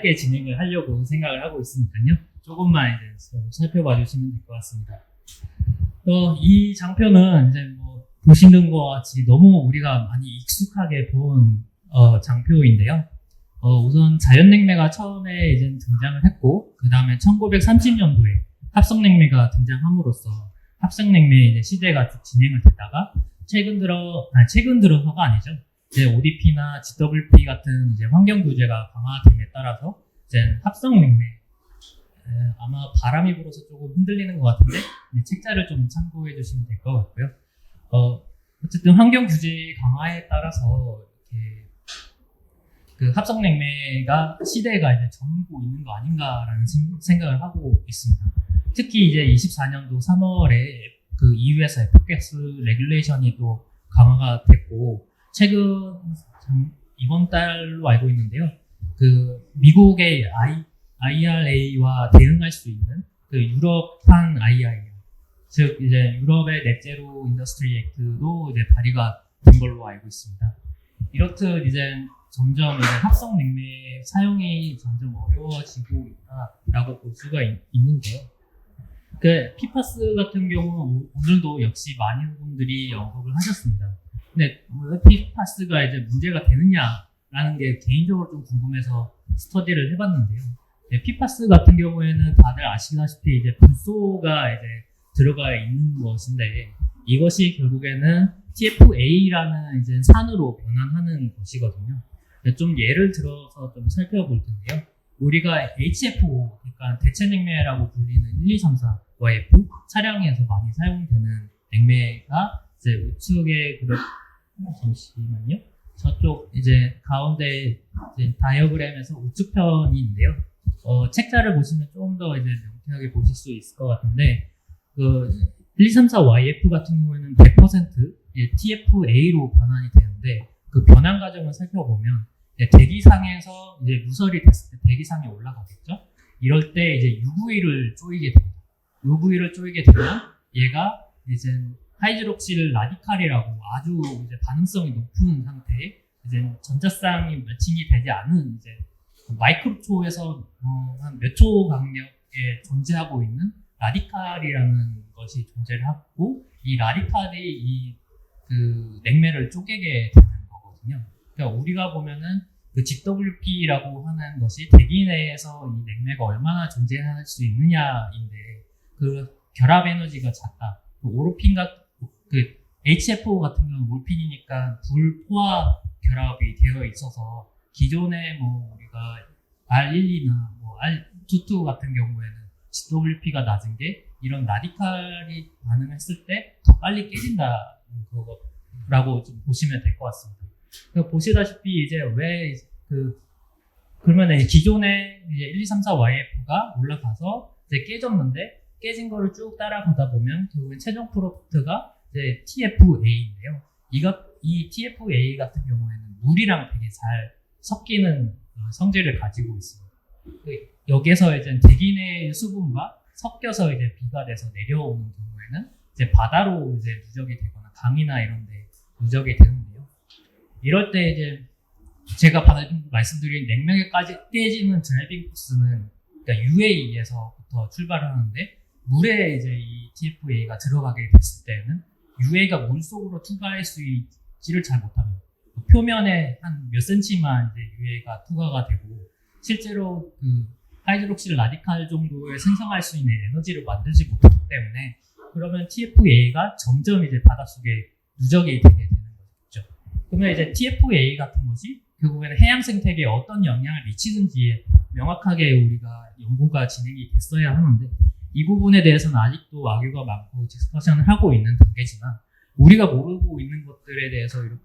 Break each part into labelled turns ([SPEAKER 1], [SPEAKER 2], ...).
[SPEAKER 1] 짧게 진행을 하려고 생각을 하고 있으니까요. 조금만 이제 좀 살펴봐 주시면 될 것 같습니다. 또이 장표는 이제 뭐 보시는 것 같이 너무 우리가 많이 익숙하게 본 어, 장표인데요. 어, 우선 자연냉매가 처음에 이제 등장을 했고, 그 다음에 1930년도에 합성냉매가 등장함으로써 합성냉매 이제 시대가 쭉 진행을 되다가 최근 들어, 아니, 최근 들어서가 아니죠. 이제 ODP나 GWP 같은 이제 환경 규제가 강화됨에 따라서 이제 합성냉매 에, 아마 바람이 불어서 조금 흔들리는 것 같은데 네, 책자를 좀 참고해 주시면 될 것 같고요. 어, 어쨌든 환경 규제 강화에 따라서 이렇게 그 합성냉매가 시대가 이제 전고 있는 거 아닌가라는 생- 생각을 하고 있습니다. 특히 이제 24년도 3월에 그 EU에서 F가스 레귤레이션이 또 강화가 됐고 최근 참 이번 달로 알고 있는데요. 그 미국의 I, IRA와 대응할 수 있는 그 유럽판 IRA 즉 이제 유럽의 넷제로 인더스트리 액트도 이제 발의가 된 걸로 알고 있습니다. 이렇듯 이제 점점 이제 합성 냉매 사용이 점점 어려워지고 있다라고 볼 수가 있, 는데요 그 피파스 같은 경우 오늘도 역시 많은 분들이 언급을 하셨습니다. 근데 왜 피파스가 이제 문제가 되느냐라는 게 개인적으로 좀 궁금해서 스터디를 해봤는데요. 네, 피파스 같은 경우에는 다들 아시다시피 이제 불소가 이제 들어가 있는 것인데 이것이 결국에는 TFA라는 이제 산으로 변환하는 것이거든요. 네, 좀 예를 들어서 좀 살펴볼 텐데요. 우리가 HFO, 그러니까 대체 냉매라고 불리는 1, 2, 3, 4 YF 차량에서 많이 사용되는 냉매가 이제 우측에 그렇 잠시만요. 저쪽 이제 가운데 이제 다이어그램에서 우측 편인데요. 어, 책자를 보시면 조금 더 이제 명쾌하게 보실 수 있을 것 같은데 그 1, 2, 3, 4 YF 같은 경우에는 100% 이제 TFA로 변환이 되는데 그 변환 과정을 살펴보면 대기상에서 이제 누설이 됐을 때 대기상에 올라가겠죠. 이럴 때 이제 UV를 쪼이게 됩니다. UV를 쪼이게 되면 얘가 이제 하이드록실 라디칼이라고 아주 이제 반응성이 높은 상태에 이제 전자쌍이 매칭이 되지 않은 이제 마이크로초에서 어, 한몇 초 간격에 존재하고 있는 라디칼이라는 것이 존재를 하고 이 라디칼이 이 그 냉매를 쪼개게 되는 거거든요. 그러니까 우리가 보면은 그 GWP라고 하는 것이 대기 내에서 이 냉매가 얼마나 존재할 수 있느냐인데 그 결합 에너지가 작다. 그 오로핀과 그 HFO 같은 경우는 몰핀이니까 불포화 결합이 되어 있어서 기존에 뭐 우리가 R12나 뭐 R22 같은 경우에는 GWP가 낮은 게 이런 라디칼이 반응했을 때 더 빨리 깨진다는 거라고 좀 보시면 될 것 같습니다. 그러니까 보시다시피 이제 왜 그 그러면 기존에 이제 1, 2, 3, 4 YF가 올라가서 이제 깨졌는데 깨진 거를 쭉 따라가다 보면 결국엔 최종 프로덕트가 이제 TFA인데요. 이거 이 TFA 같은 경우에는 물이랑 되게 잘 섞이는 어, 성질을 가지고 있습니다. 그 여기서 이제 대기 내 수분과 섞여서 이제 비가 돼서 내려오는 경우에는 이제 바다로 이제 누적이 되거나 강이나 이런 데 누적이 되는데요. 이럴 때 이제 제가 방금 말씀드린 냉명에까지 깨지는 드라이빙 코스는 그러니까 UA에서부터 출발하는데 물에 이제 이 TFA가 들어가게 됐을 때는 UA가 물 속으로 투과할 수 있지를 잘 못합니다. 그 표면에 한 몇 센치만 이제 UA가 투과가 되고 실제로 그 하이드록실 라디칼 정도의 생성할 수 있는 에너지를 만들지 못하기 때문에 그러면 TFA가 점점 이제 바닷속에 누적이 되게 되는 거죠. 그러면 이제 TFA 같은 것이 결국에는 해양 생태계에 어떤 영향을 미치는지에 명확하게 우리가 연구가 진행이 됐어야 하는데 이 부분에 대해서는 아직도 악유가 많고 디스커션을 하고 있는 단계지만 우리가 모르고 있는 것들에 대해서 이렇게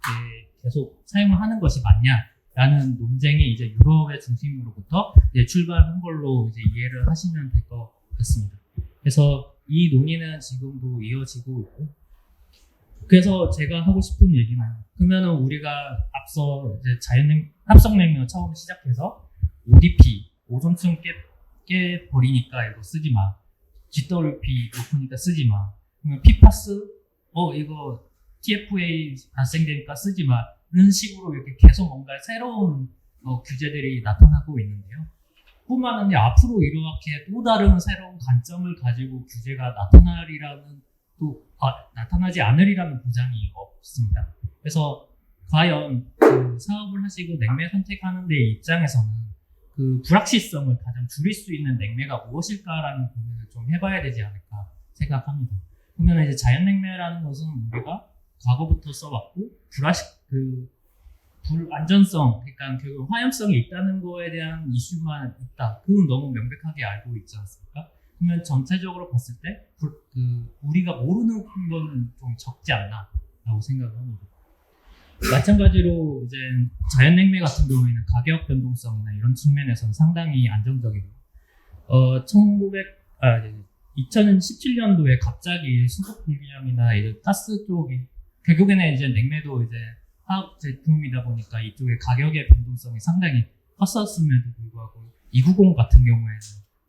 [SPEAKER 1] 계속 사용을 하는 것이 맞냐라는 논쟁이 이제 유럽의 중심으로부터 이제 출발한 걸로 이제 이해를 하시면 될 것 같습니다. 그래서 이 논의는 지금도 이어지고 있고 그래서 제가 하고 싶은 얘기는 그러면은 우리가 앞서 이제 자연냉 합성냉면 처음 시작해서 ODP 오존층 깨, 깨 버리니까 이거 쓰지 마. GWP 높으니까 쓰지 마. 그러면 PFAS 어 이거 TFA 발생되니까 쓰지 마. 이런 식으로 이렇게 계속 뭔가 새로운 어, 규제들이 나타나고 있는데요. 뿐만 아니라 앞으로 이렇게 또 다른 새로운 관점을 가지고 규제가 나타나리라는 또 아, 나타나지 않으리라는 보장이 없습니다. 그래서 과연 그 사업을 하시고 냉매 선택하는 데 입장에서는 그 불확실성을 가장 줄일 수 있는 냉매가 무엇일까라는 고민을 좀 해봐야 되지 않을까 생각합니다. 그러면 이제 자연 냉매라는 것은 우리가 과거부터 써왔고 불확실 그 불안전성, 그러니까 결국 화염성이 있다는 거에 대한 이슈만 있다. 그건 너무 명백하게 알고 있지 않습니까? 그러면 전체적으로 봤을 때, 불- 그, 우리가 모르는 건좀 적지 않나라고 생각을 합니다. 마찬가지로 이제 자연냉매 같은 경우에는 가격 변동성이나 이런 측면에서는 상당히 안정적이고, 어, 1900, 아, 2017년도에 갑자기 수급 불균형이나 이제 가스 쪽이, 결국에는 이제 냉매도 이제 화학 제품이다 보니까 이쪽에 가격의 변동성이 상당히 컸었음에도 불구하고 290 같은 경우에는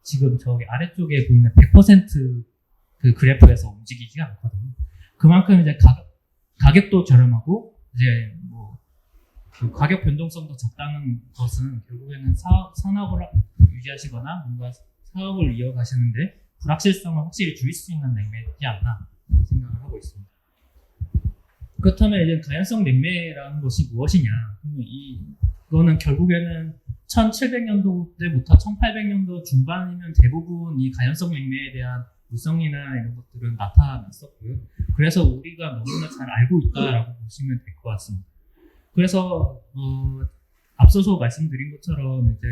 [SPEAKER 1] 지금 저기 아래쪽에 보이는 100%그 그래프에서 움직이지 않거든요. 그만큼 이제 가격, 가격도 저렴하고 이제 뭐 그 가격 변동성도 적다는 것은 결국에는 사업, 산업을 유지하시거나 뭔가 사업을 이어가시는데 불확실성을 확실히 줄일 수 있는 냉매이지 않나 생각을 하고 있습니다. 그렇다면 이제 가연성 냉매라는 것이 무엇이냐? 그러면 이 이거는 결국에는 1700년도 때부터 1800년도 중반이면 대부분 이 가연성 냉매에 대한 물성이나 이런 것들은 나타났었고요. 그래서 우리가 너무나 잘 알고 있다라고 보시면 될 것 같습니다. 그래서 어, 앞서서 말씀드린 것처럼 이제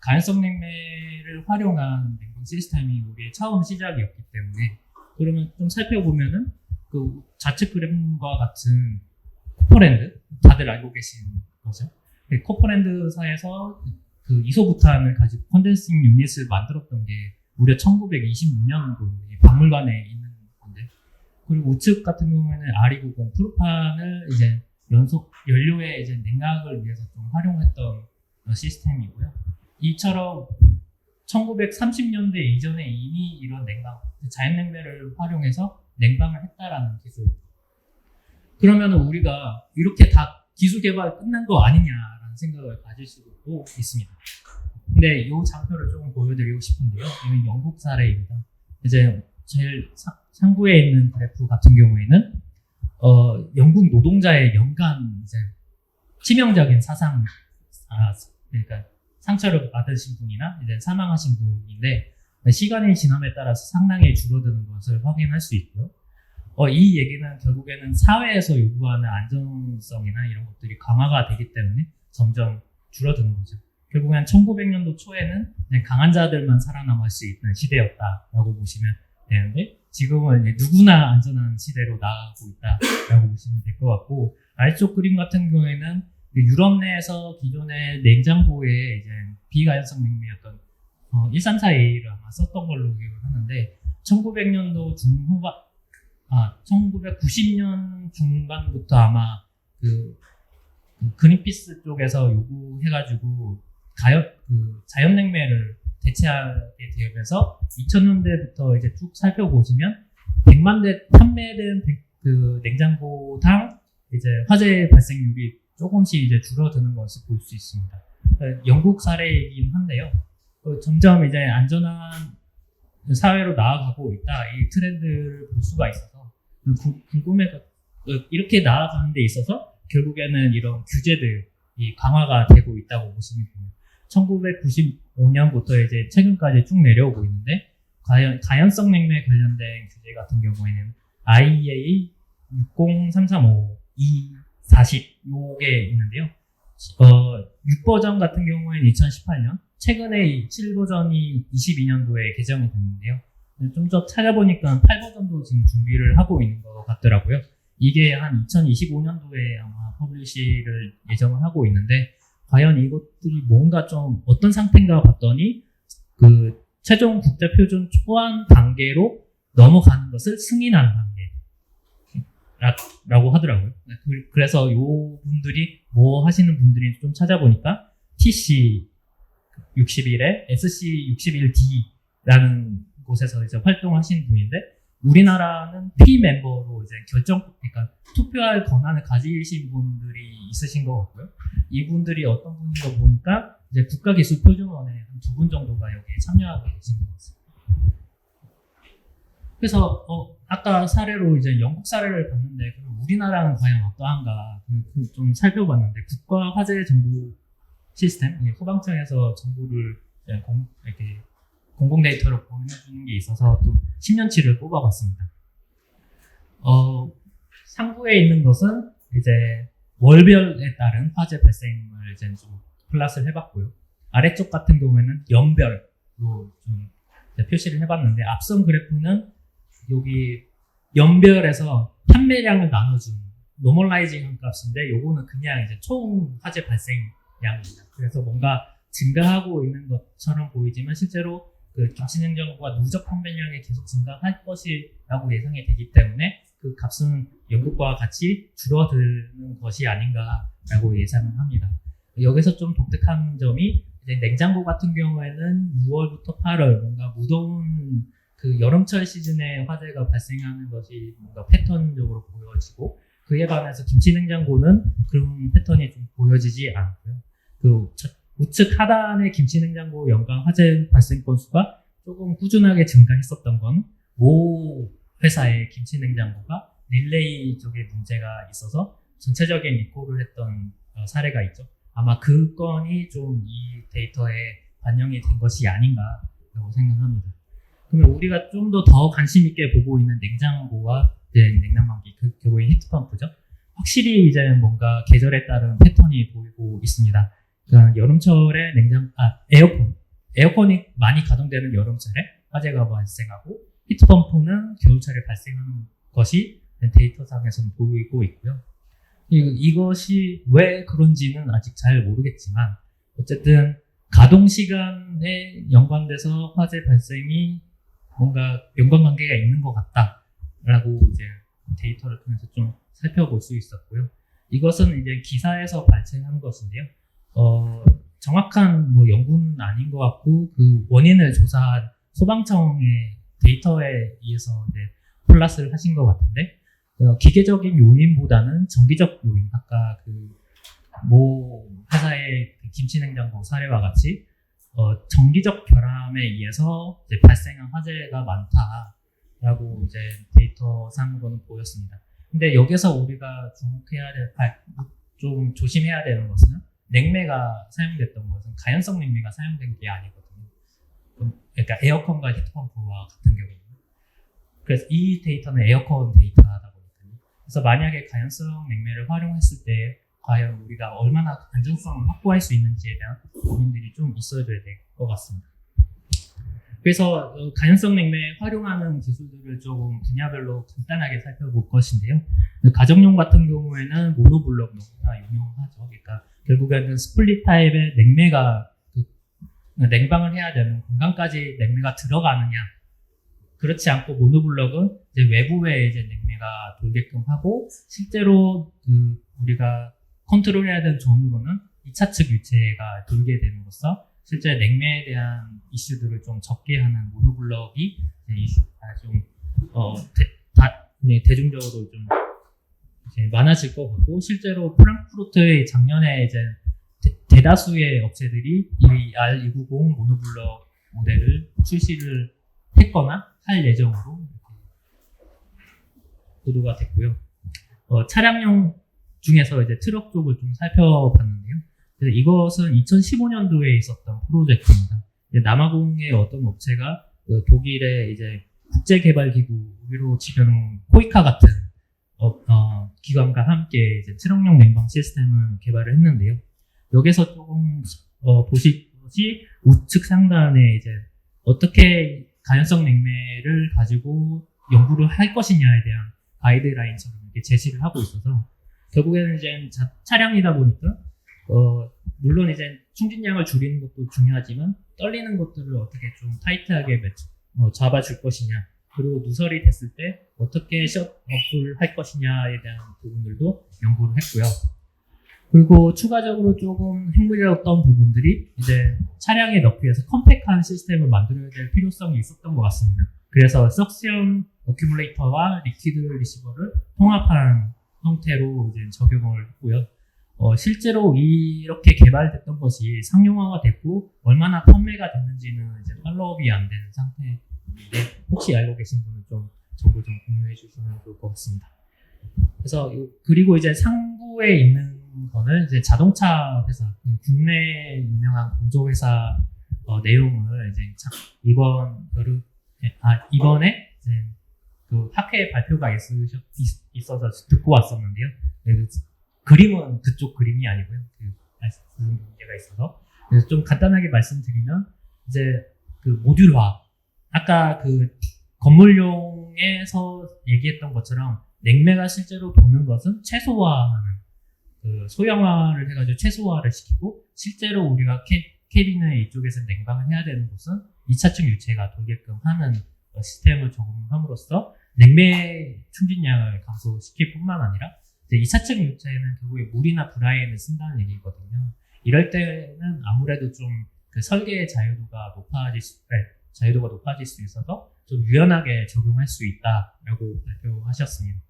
[SPEAKER 1] 가연성 냉매를 활용한 냉동 시스템이 우리의 처음 시작이었기 때문에 그러면 좀 살펴보면은 그 좌측 그램과 같은 코퍼랜드 다들 알고 계신 거죠. 네, 코퍼랜드사에서 그 이소부탄을 가지고 컨덴싱 유닛을 만들었던 게 무려 1926년도 박물관에 있는 건데 그리고 우측 같은 경우에는 R290 프로판을 이제 연속 연료의 이제 냉각을 위해서 좀 활용했던 어, 시스템이고요. 이처럼 1930년대 이전에 이미 이런 냉방, 자연냉매를 활용해서 냉방을 했다라는 기술. 그러면 우리가 이렇게 다 기술 개발 끝난 거 아니냐라는 생각을 가질 수도 있습니다. 근데 이 장표를 조금 보여드리고 싶은데요. 이건 영국 사례입니다. 이제 제일 상, 상부에 있는 그래프 같은 경우에는 어, 영국 노동자의 연간 이제 치명적인 사상, 아, 그러니까 상처를 받으신 분이나 이제 사망하신 분인데 시간이 지남에 따라서 상당히 줄어드는 것을 확인할 수 있고요. 어, 이 얘기는 결국에는 사회에서 요구하는 안전성이나 이런 것들이 강화가 되기 때문에 점점 줄어드는 거죠. 결국엔 1900년도 초에는 강한 자들만 살아남을 수 있는 시대였다라고 보시면 되는데 지금은 누구나 안전한 시대로 나아가고 있다라고 보시면 될 것 같고 아래쪽 그림 같은 경우에는 유럽 내에서 기존의 냉장고에 이제 비가연성 냉매였던 어, 134A를 아마 썼던 걸로 기억을 하는데 1900년도 중후반 아 1990년 중반부터 아마 그, 그 그린피스 쪽에서 요구해가지고 가연 그 자연냉매를 대체하게 되면서 2000년대부터 이제 쭉 살펴보시면 100만 대 판매된 백- 그 냉장고당 이제 화재 발생률이 조금씩 이제 줄어드는 것을 볼 수 있습니다. 어, 영국 사례이긴 한데요. 어, 점점 이제 안전한 사회로 나아가고 있다 이 트렌드를 볼 수가 있어서 구- 궁금해서 어, 이렇게 나아가는 데 있어서 결국에는 이런 규제들이 강화가 되고 있다고 보시면 됩니다. 1995년부터 이제 최근까지 쭉 내려오고 있는데 가연, 가연성 냉매 관련된 규제 같은 경우에는 IEA 60335 240 요게 있는데요. 어, 6버전 같은 경우에는 2018년, 최근에 7버전이 22년도에 개정이 됐는데요. 좀 더 찾아보니까 8버전도 지금 준비를 하고 있는 것 같더라고요. 이게 한 2025년도에 아마 퍼블리시를 예정을 하고 있는데, 과연 이것들이 뭔가 좀 어떤 상태인가 봤더니, 그 최종 국제 표준 초안 단계로 넘어가는 것을 승인하는 단계. 라고 하더라고요. 네, 그- 그래서 요 분들이 뭐 하시는 분들이 좀 찾아보니까 TC 61에 SC 61D라는 곳에서 이제 활동하시는 분인데 우리나라는 P 멤버로 이제 결정 그러니까 투표할 권한을 가지신 분들이 있으신 것 같고요. 이분들이 어떤 분인가 보니까 이제 국가기술표준원의 한두 분 정도가 여기에 참여하고 계신 것 같습니다. 그래서 어, 아까 사례로 이제 영국 사례를 봤는데 그럼 우리나라는 과연 어떠한가 그- 그좀 살펴봤는데 국가 화재 정보 시스템 이게 소방청에서 정보를 이렇게 공공 데이터로 보내주는 게 있어서 또 10년치를 뽑아봤습니다. 어, 상부에 있는 것은 이제 월별에 따른 화재 발생을 이제 좀 플랫을 해봤고요. 아래쪽 같은 경우에는 연별로 좀 표시를 해봤는데 앞선 그래프는 여기 연별에서 판매량을 나눠준 노멀라이징 값인데 요거는 그냥 이제 총 화재 발생량입니다. 그래서 뭔가 증가하고 있는 것처럼 보이지만 실제로 그 김치냉장고가 누적 판매량이 계속 증가할 것이라고 예상이 되기 때문에 그 값은 연국과 같이 줄어드는 것이 아닌가라고 예상을 합니다. 여기서 좀 독특한 점이 냉장고 같은 경우에는 6월부터 8월 뭔가 무더운 그 여름철 시즌에 화재가 발생하는 것이 뭔가 패턴적으로 보여지고 그에 반해서 김치 냉장고는 그런 패턴이 좀 보여지지 않고요. 그 저- 우측 하단의 김치냉장고 연간 화재 발생 건수가 조금 꾸준하게 증가했었던 건 모 회사의 김치냉장고가 릴레이 쪽에 문제가 있어서 전체적인 리콜을 했던 어, 사례가 있죠. 아마 그 건이 좀 이 데이터에 반영이 된 것이 아닌가라고 생각합니다. 그러면 우리가 좀 더 더 관심 있게 보고 있는 냉장고와 이제 냉난방기, 그 결국에 히트펌프죠. 확실히 이제 뭔가 계절에 따른 패턴이 보이고 있습니다. 그러니까 여름철에 냉장, 아, 에어컨. 에어컨이 많이 가동되는 여름철에 화재가 발생하고 히트펌프는 겨울철에 발생하는 것이 데이터상에서는 보이고 있고요. 이- 이것이 왜 그런지는 아직 잘 모르겠지만 어쨌든 가동 시간에 연관돼서 화재 발생이 뭔가 연관관계가 있는 것 같다라고 이제 데이터를 통해서 좀 살펴볼 수 있었고요. 이것은 이제 기사에서 발생한 것인데요. 어, 정확한 뭐 연구는 아닌 것 같고 그 원인을 조사한 소방청의 데이터에 의해서 이제 플러스를 하신 것 같은데 어, 기계적인 요인보다는 정기적 요인 아까 그모 회사의 그 김치냉장고 사례와 같이 어, 정기적 결함에 의해서 발생한 화재가 많다라고 이제 데이터상으로는 보였습니다. 근데 여기서 우리가 주목해야 될, 아, 좀 조심해야 되는 것은 냉매가 사용됐던 것은 가연성 냉매가 사용된 게 아니거든요. 그러니까 에어컨과 히트펌프와 같은 경우는. 그래서 이 데이터는 에어컨 데이터다 보니까요. 그래서 만약에 가연성 냉매를 활용했을 때 과연 우리가 얼마나 안전성을 확보할 수 있는지에 대한 고민들이 좀 있어줘야 될 것 같습니다. 그래서 어, 가연성 냉매 활용하는 기술들을 조금 분야별로 간단하게 살펴볼 것인데요. 가정용 같은 경우에는 모노블럭 너무나 유명하죠. 그러니까 결국에는 스플릿 타입의 냉매가 그 냉방을 해야 되는 공간까지 냉매가 들어가느냐 그렇지 않고 모노블럭은 이제 외부에 이제 냉매가 돌게끔 하고 실제로 그 우리가 컨트롤해야 되는 존으로는 2차 측 유체가 돌게 됨으로써 실제 냉매에 대한 이슈들을 좀 적게 하는 모노블럭이 이제 아, 좀, 어, 대, 다, 네, 대중적으로 좀 많아질 것 같고, 실제로 프랑크푸르트의 작년에 이제 대, 다수의 업체들이 이 R290 모노블럭 모델을 출시를 했거나 할 예정으로 보도가 됐고요. 어, 차량용 중에서 이제 트럭 쪽을 좀 살펴봤는데요. 그래서 이것은 2015년도에 있었던 프로젝트입니다. 남아공의 어떤 업체가 그 독일의 이제 국제개발기구로 지금 코이카 같은 어, 어, 기관과 함께 이제 트럭용 냉방 시스템을 개발을 했는데요. 여기서 조금 어, 보시듯이 우측 상단에 이제 어떻게 가연성 냉매를 가지고 연구를 할 것이냐에 대한 가이드라인처럼 이렇게 제시를 하고 있어서 결국에는 이제 자- 차량이다 보니까 어, 물론 이제 충진량을 줄이는 것도 중요하지만 떨리는 것들을 어떻게 좀 타이트하게 어, 잡아줄 것이냐 그리고 누설이 됐을 때 어떻게 셧업을 할 것이냐에 대한 부분들도 연구를 했고요. 그리고 추가적으로 조금 핵물이었던 부분들이 이제 차량에 넣기 위해서 컴팩트한 시스템을 만들어야 될 필요성이 있었던 것 같습니다. 그래서 석션 어큐뮬레이터와 리퀴드 리시버를 통합한 형태로 이제 적용을 했고요. 어, 실제로 이렇게 개발됐던 것이 상용화가 됐고 얼마나 판매가 됐는지는 이제 팔로업이 안 되는 상태인데 혹시 알고 계신 분은 좀 정보 좀 공유해 주시면 좋을 것 같습니다. 그래서 요- 그리고 이제 상부에 있는 거는 이제 자동차 회사 그 국내 유명한 공조 회사 어, 내용을 이제 참 이번 여름 아 이번에 이제 그 학회 발표가 있으셨, 있, 어서 듣고 왔었는데요. 그 그림은 그쪽 그림이 아니고요. 그 말씀 문제가 있어서 그래서 좀 간단하게 말씀드리면 이제 그 모듈화 아까 그 건물용에서 얘기했던 것처럼 냉매가 실제로 도는 것은 최소화하는 그 소형화를 해가지고 최소화를 시키고 실제로 우리가 캐, 캐비는 이쪽에서 냉방을 해야 되는 곳은 2차층 유체가 돌게끔 하는 어, 시스템을 적용함으로써 냉매 충진량을 감소시킬 뿐만 아니라 이제 2차층 유체는 결국에 물이나 브라이엔을 쓴다는 얘기거든요. 이럴 때는 아무래도 좀 그 설계의 자유도가 높아질 수, 네, 자유도가 높아질 수 있어서 좀 유연하게 적용할 수 있다라고 발표하셨습니다.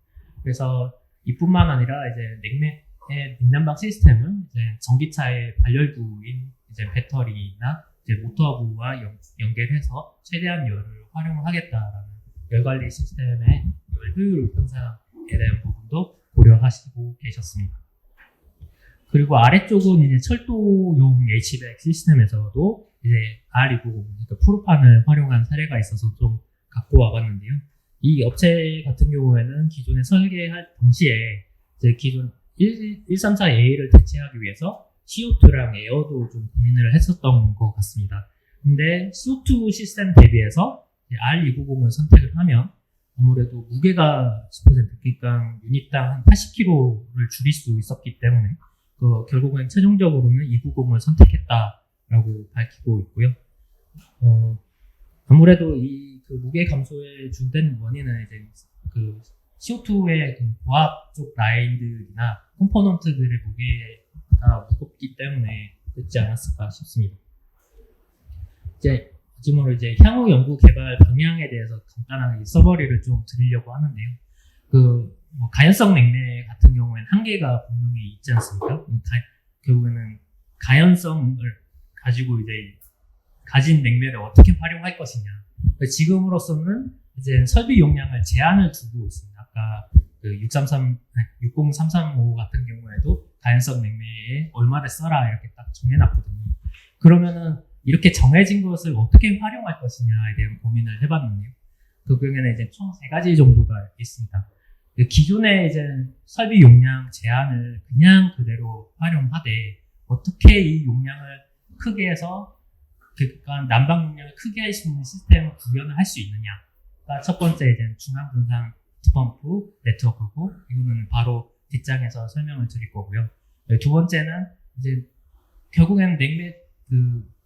[SPEAKER 1] 그래서 이뿐만 아니라 이제 냉매의 민난방 시스템은 이제 전기차의 발열구인 이제 배터리나 이제 모터부와 연, 연결해서 최대한 열을 활용하겠다라는 열 관리 시스템의 열 효율 향상에 대한 부분도 고려하시고 계셨습니다. 그리고 아래쪽은 이제 철도용 HVAC 시스템에서도 이제 R290, 그러니까 프로판을 활용한 사례가 있어서 좀 갖고 와봤는데요. 이 업체 같은 경우에는 기존에 설계할 당시에 이제 기존 134A를 대체하기 위해서 CO2랑 에어도 좀 고민을 했었던 것 같습니다. 근데 CO2 시스템 대비해서 R290을 선택을 하면 아무래도 무게가 10% 그러니까 유닛당 한 80kg를 줄일 수 있었기 때문에 그 결국엔 최종적으로는 290을 선택했다라고 밝히고 있고요. 어, 아무래도 이 그 무게 감소에 주된 원인은 이제 그 CO2의 그 고압 쪽 라인들이나 컴포넌트들의 무게가 무겁기 때문에 그렇지 않았을까 싶습니다. 이제 마지막으로 이제 향후 연구 개발 방향에 대해서 간단하게 서버리를 좀 드리려고 하는데요. 그 뭐 가연성 냉매 같은 경우에는 한계가 분명히 있지 않습니까? 가- 결국에는 가연성을 가지고 이제 가진 냉매를 어떻게 활용할 것이냐. 지금으로서는 이제 설비 용량을 제한을 두고 있습니다. 아까 그 633, 60335 같은 경우에도 가연성 냉매에 얼마를 써라 이렇게 딱 정해놨거든요. 그러면은 이렇게 정해진 것을 어떻게 활용할 것이냐에 대한 고민을 해봤는데요. 그 경우에는 이제 총 세 가지 정도가 있습니다. 그 기존의 이제 설비 용량 제한을 그냥 그대로 활용하되 어떻게 이 용량을 크게 해서 그러니까 난방 용량을 크게 할 수 있는 시스템을 구현을 할 수 있느냐가 첫 번째 이제 중앙 분산 펌프 네트워크고 이거는 바로 뒷장에서 설명을 드릴 거고요. 네, 두 번째는 이제 결국에는 냉매 그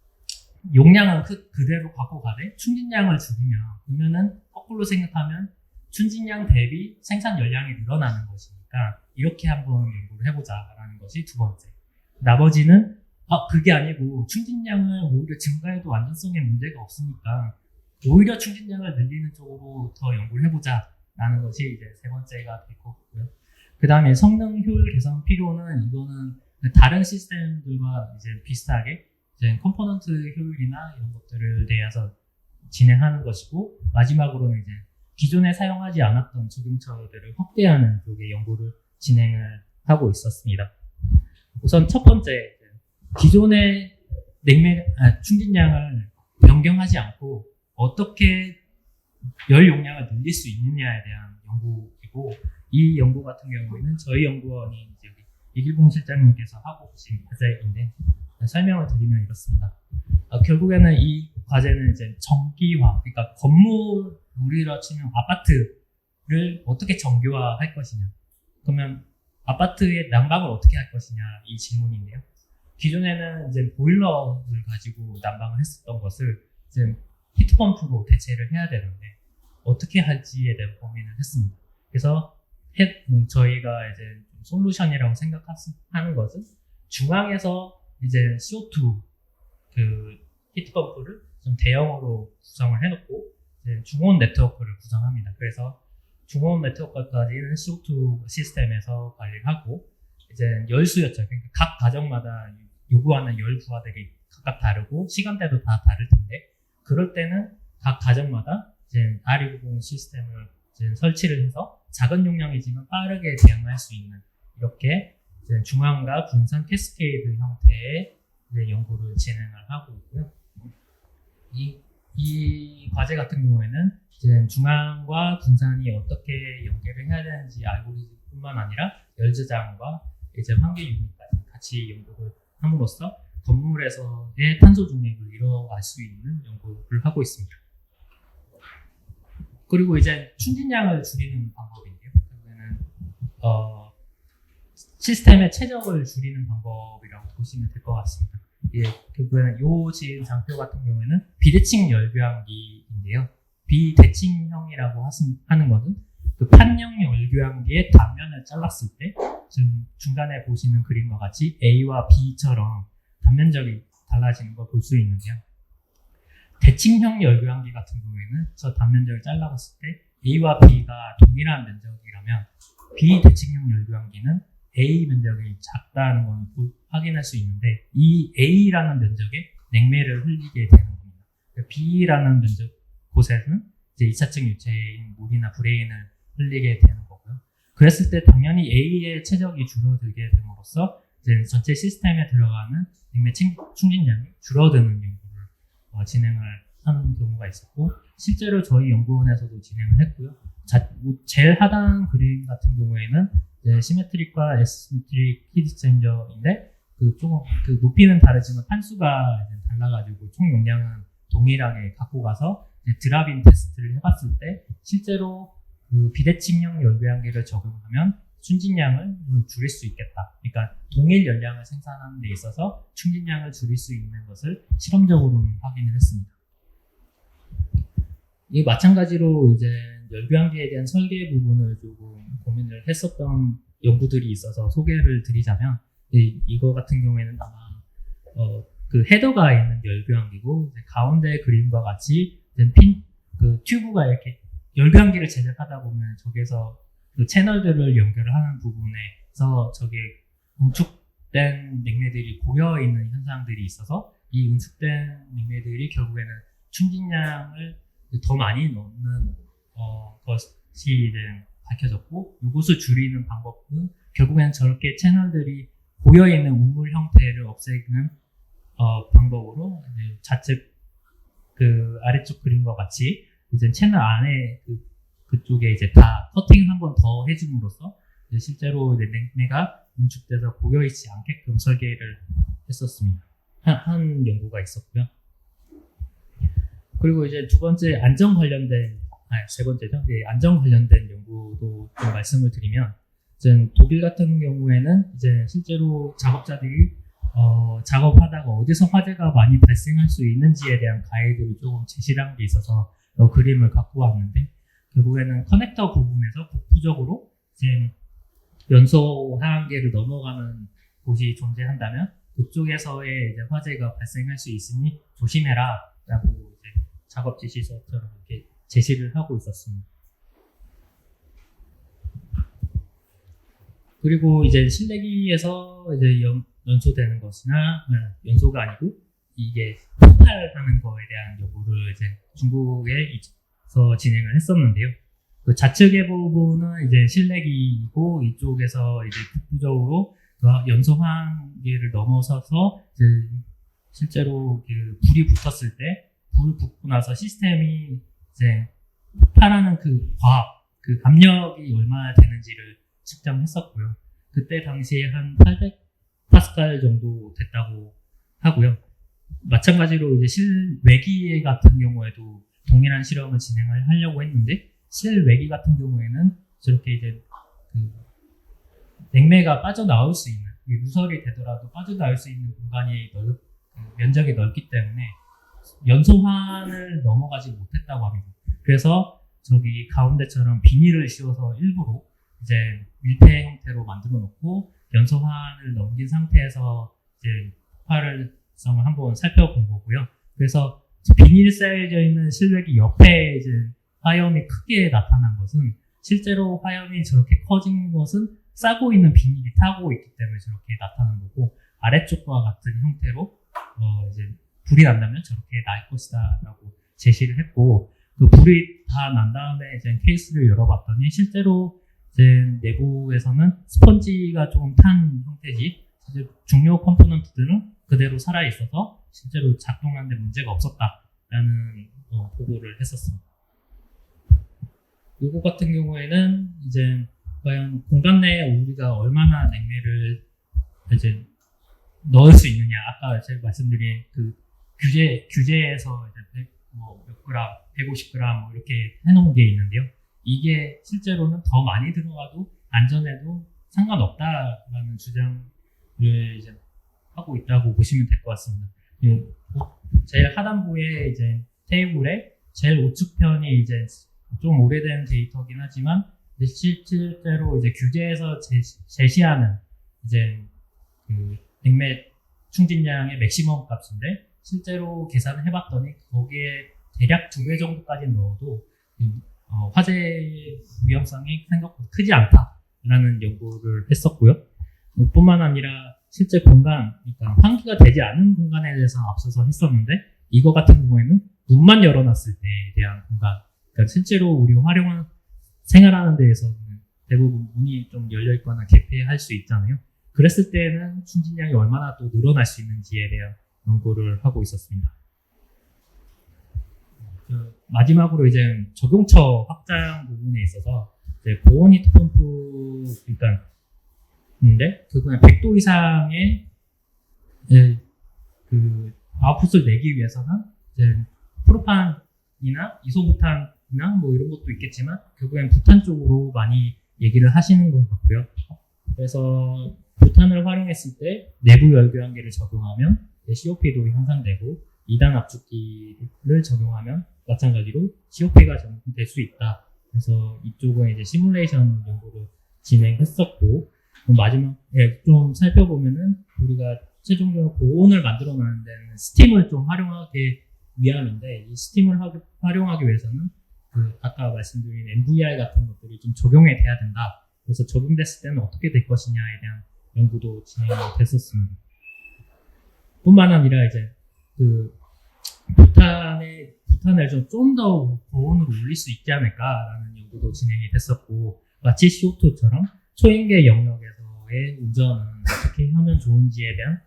[SPEAKER 1] 용량은 그, 그대로 갖고 가되 충진량을 줄이면 그러면은 거꾸로 생각하면 충진량 대비 생산 열량이 늘어나는 것이니까 이렇게 한번 연구를 해보자라는 것이 두 번째. 나머지는 아 그게 아니고 충진량을 오히려 증가해도 안전성에 문제가 없으니까 오히려 충진량을 늘리는 쪽으로 더 연구를 해보자라는 것이 이제 세 번째가 될 것 같고요. 그 다음에 성능 효율 개선 필요는 이거는 다른 시스템들과 이제 비슷하게 이제 컴포넌트 효율이나 이런 것들을 대해서 진행하는 것이고 마지막으로는 이제 기존에 사용하지 않았던 적용처들을 확대하는 쪽의 연구를 진행을 하고 있었습니다. 우선 첫 번째 기존의 냉매 아, 충진량을 변경하지 않고 어떻게 열 용량을 늘릴 수 있느냐에 대한 연구이고 이 연구 같은 경우에는 저희 연구원이 이제 우리 이길봉 실장님께서 하고 계신 과제인데 설명을 드리면 이렇습니다. 어, 결국에는 이 과제는 이제 전기화, 그러니까 건물 우리로 치면 아파트를 어떻게 정교화할 것이냐. 그러면 아파트의 난방을 어떻게 할 것이냐 이 질문인데요. 기존에는 이제 보일러를 가지고 난방을 했었던 것을 이제 히트펌프로 대체를 해야 되는데 어떻게 할지에 대한 고민을 했습니다. 그래서 해- 음, 저희가 이제 좀 솔루션이라고 생각하는 것은 중앙에서 이제 CO2 그 히트펌프를 좀 대형으로 구성을 해놓고 이제 중원 네트워크를 구성합니다. 그래서 중원 네트워크까지는 CO2 시스템에서 관리를 하고 이제 열수였죠. 그러니까 각 가정마다 요구하는 열 부하들이 각각 다르고 시간대도 다 다를 텐데 그럴 때는 각 가정마다 이제 R290 시스템을 이제 설치를 해서 작은 용량이지만 빠르게 대응할 수 있는 이렇게 중앙과 분산 캐스케이드 형태의 연구를 진행을 하고 있고요. 이, 이 과제 같은 경우에는 이제 중앙과 분산이 어떻게 연계를 해야 되는지 알고리즘뿐만 아니라 열저장과 이제 환기 유닛까지 같이 연구를 함으로써 건물에서의 탄소 중립을 이뤄갈 수 있는 연구를 하고 있습니다. 그리고 이제 충진량을 줄이는 방법인데요. 그러면은 어, 시스템의 최적을 줄이는 방법이라고 보시면 될 것 같습니다. 예, 결국에는 요 지금 장표 같은 경우에는 비대칭 열교환기인데요. 비대칭형이라고 하는 것은 그 판형 열교환기의 단면을 잘랐을 때 지금 중간에 보시는 그림과 같이 A와 B처럼 단면적이 달라지는 걸 볼 수 있는데요. 대칭형 열교환기 같은 경우에는 저 단면적을 잘라봤을 때 A와 B가 동일한 면적이라면 비대칭형 열교환기는 A 면적이 작다는 건 보- 확인할 수 있는데 이 A라는 면적에 냉매를 흘리게 되는 겁니다. B라는 면적 곳에는 이제 2차층 유체인 물이나 브레인을 흘리게 되는 거고요. 그랬을 때 당연히 A의 최적이 줄어들게 됨으로써 이제 전체 시스템에 들어가는 냉매 칭- 충진량이 줄어드는 연구를 어, 진행을 하는 경우가 있었고 실제로 저희 연구원에서도 진행을 했고요. 자, 뭐 제일 하단 그림 같은 경우에는 시메트릭과 에스시메트릭 히트 챈저인데 그 조금 그 높이는 다르지만 판수가 달라가지고 총 용량은 동일하게 갖고 가서 드랍인 테스트를 해봤을 때 실제로 그 비대칭형 열배양기를 적용하면 충진량을 줄일 수 있겠다. 그러니까 동일 열량을 생산하는 데 있어서 충진량을 줄일 수 있는 것을 실험적으로는 확인을 했습니다. 이 마찬가지로 이제 열교환기에 대한 설계 부분을 조금 고민을 했었던 연구들이 있어서 소개를 드리자면 이, 이거 같은 경우에는 아마 어, 그 헤더가 있는 이제 가운데 그림과 같이 핀, 그 튜브가 이렇게 열교환기를 제작하다 보면 저기에서 그 채널들을 연결을 하는 부분에서 저게 응축된 냉매들이 고여 있는 현상들이 있어서 이 응축된 냉매들이 결국에는 충진량을 더 많이 넣는 어, 것이 밝혀졌고 이것을 줄이는 방법은 결국에는 저렇게 채널들이 고여 있는 우물 형태를 없애는 어, 방법으로 좌측 그 아래쪽 그림과 같이 이제 채널 안에 그 그쪽에 이제 다 커팅 한 번 더 해줌으로써 이제 실제로 이제 냉매가 응축돼서 고여 있지 않게끔 설계를 했었습니다. 한, 한 연구가 있었고요. 그리고 이제 두 번째 안전 관련된 아, 세 번째죠. 예, 안전 관련된 연구도 좀 말씀을 드리면 이제 독일 같은 경우에는 이제 실제로 작업자들이 어, 작업하다가 어디서 화재가 많이 발생할 수 있는지에 대한 가이드를 조금 제시한 게 있어서 어, 그림을 갖고 왔는데 결국에는 커넥터 부분에서 북부적으로 이제 연소 하한계를 넘어가는 곳이 존재한다면 그쪽에서의 이제 화재가 발생할 수 있으니 조심해라라고 작업 지시서처럼 이렇게 제시를 하고 있었습니다. 그리고 이제 실내기에서 이제 연, 연소되는 것이나 네, 연소가 아니고 이게 폭발하는 거에 대한 연구를 이제 중국에서 진행을 했었는데요. 그 좌측의 부분은 이제 실내기이고 이쪽에서 이제 북부적으로 그 연소환기를 넘어서서 이제 실제로 그 불이 붙었을 때 불 붙고 나서 시스템이 이제 폭발하는 그 과압, 그 압력이 얼마나 되는지를 측정했었고요. 그때 당시에 한 800 파스칼 정도 됐다고 하고요. 마찬가지로 이제 실외기 같은 경우에도 동일한 실험을 진행을 하려고 했는데 실외기 같은 경우에는 저렇게 이제 그 냉매가 빠져나올 수 있는 이 누설이 되더라도 빠져나올 수 있는 공간이 넓그 면적이 넓기 때문에 연소환을 넘어가지 못했다고 합니다. 그래서 저기 가운데처럼 비닐을 씌워서 일부러 이제 밀폐 형태로 만들어 놓고 연소환을 넘긴 상태에서 이제 폭발성을 한번 살펴본 거고요. 그래서 비닐 쌓여져 있는 실외기 옆에 이제 화염이 크게 나타난 것은 실제로 화염이 저렇게 커진 것은 싸고 있는 비닐이 타고 있기 때문에 저렇게 나타나는 거고 아래쪽과 같은 형태로 어, 이제 불이 난다면 저렇게 날 것이다라고 제시를 했고 그 불이 다 난 다음에 이제 케이스를 열어봤더니 실제로 이제 내부에서는 스펀지가 조금 탄 형태지 이제 중요 컴포넌트들은 그대로 살아 있어서 실제로 작동하는데 문제가 없었다라는 어, 보고를 했었습니다. 요거 같은 경우에는 이제 과연 공간 내에 우리가 얼마나 냉매를 이제 넣을 수 있느냐 아까 제가 말씀드린 그 규제 규제에서 이제 100, 뭐몇 그램, 150g 뭐 이렇게 해놓은 게 있는데요. 이게 실제로는 더 많이 들어가도 안전에도 상관없다라는 주장을 이제 하고 있다고 보시면 될 것 같습니다. 이 제일 하단부에 이제 테이블에 제일 우측편이 이제 좀 오래된 데이터긴 하지만 실제로 이제 규제에서 제시, 제시하는 이제 그 냉매 충진량의 맥시멈 값인데 실제로 계산을 해봤더니 거기에 대략 두 배 정도까지 넣어도 이, 어, 화재 위험성이 생각보다 크지 않다라는 연구를 했었고요. 어, 뿐만 아니라 실제 공간, 그러니까 환기가 되지 않은 공간에 대해서 앞서서 했었는데 이거 같은 경우에는 문만 열어놨을 때에 대한 공간, 그러니까 실제로 우리가 활용한 생활하는 데에서는 대부분 문이 좀 열려 있거나 개폐할 수 있잖아요. 그랬을 때는 충진량이 얼마나 또 늘어날 수 있는지에 대한 연구를 하고 있었습니다. 그 마지막으로 이제 적용처 확장 부분에 있어서 이제 고온 히트 펌프 그러니까 인데 그거는 100도 이상의 예, 그 아웃풋을 내기 위해서는 이제 프로판이나 이소부탄이나 뭐 이런 것도 있겠지만 결국엔 부탄 쪽으로 많이 얘기를 하시는 것 같고요. 그래서 부탄을 활용했을 때 내부 열교환기를 적용하면 COP도 향상되고 2단 압축기를 적용하면 마찬가지로 COP가 적용될 수 있다. 그래서 이쪽은 이제 시뮬레이션 연구를 진행했었고 마지막에 좀 살펴보면은 우리가 최종적으로 고온을 만들어내는 데는 스팀을 좀 활용하기 위함인데 이 스팀을 하- 활용하기 위해서는 그 아까 말씀드린 MVR 같은 것들이 좀 적용이 돼야 된다. 그래서 적용됐을 때는 어떻게 될 것이냐에 대한 연구도 진행이 됐었습니다. 뿐만 아니라 이제 그 부탄의 부탄을 좀 좀 더 고온으로 올릴 수 있지 않을까라는 연구도 진행이 됐었고 마치 CO2처럼 초인계 영역에서의 운전은 어떻게 하면 좋은지에 대한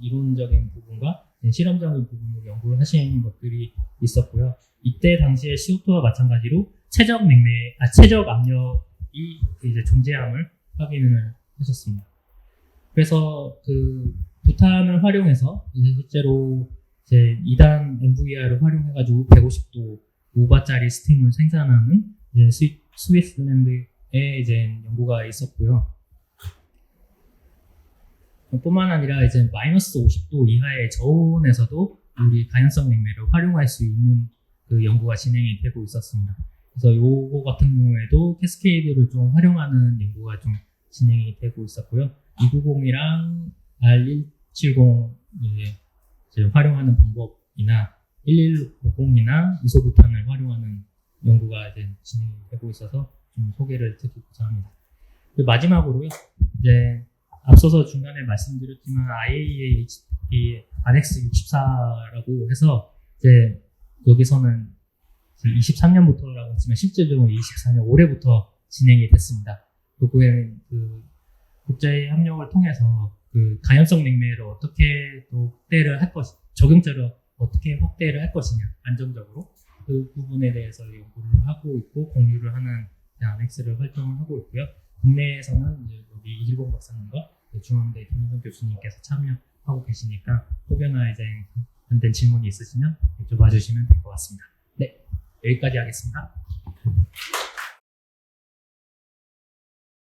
[SPEAKER 1] 이론적인 부분과 실험적인 부분을 연구를 하신 것들이 있었고요. 이때 당시에 CO2와 마찬가지로 최적 냉매, 아, 최적 압력이 이제 존재함을 확인을 하셨습니다. 그래서 그 부탄을 활용해서 이제 실제로 이제 2단 MVR을 활용해가지고 150도 5바짜리 스팀을 생산하는 이제 스위, 스위스랜드에 이제 연구가 있었고요. 뿐만 아니라 이제 마이너스 50도 이하의 저온에서도 우리 가연성 냉매를 활용할 수 있는 그 연구가 진행이 되고 있었습니다. 그래서 요거 같은 경우에도 캐스케이드를 좀 활용하는 연구가 좀 진행이 되고 있었고요. 290이랑 R1 370을 활용하는 방법이나 1150이나 이소부탄을 활용하는 연구가 이제 진행되고 있어서 좀 소개를 드리고자 합니다. 그 마지막으로요, 이제 앞서서 중간에 말씀드렸지만 IAEA HTTP 안엑스 64라고 해서 이제 여기서는 23년부터라고 했지만 실제적으로 24년 올해부터 진행이 됐습니다. 결국에는 그 국제 협력을 통해서 그 가연성 냉매를 어떻게 또 확대를 할 것, 적용자를 어떻게 확대를 할 것이냐 안정적으로 그 부분에 대해서 연구를 하고 있고 공유를 하는 안엑스를 활동을 하고 있고요. 국내에서는 여기 이길봉 박사님과 중앙대 김인성 교수님께서 참여하고 계시니까 혹여나 이제 관된 질문이 있으시면 여쭤봐 주시면 될 것 같습니다. 네, 여기까지 하겠습니다.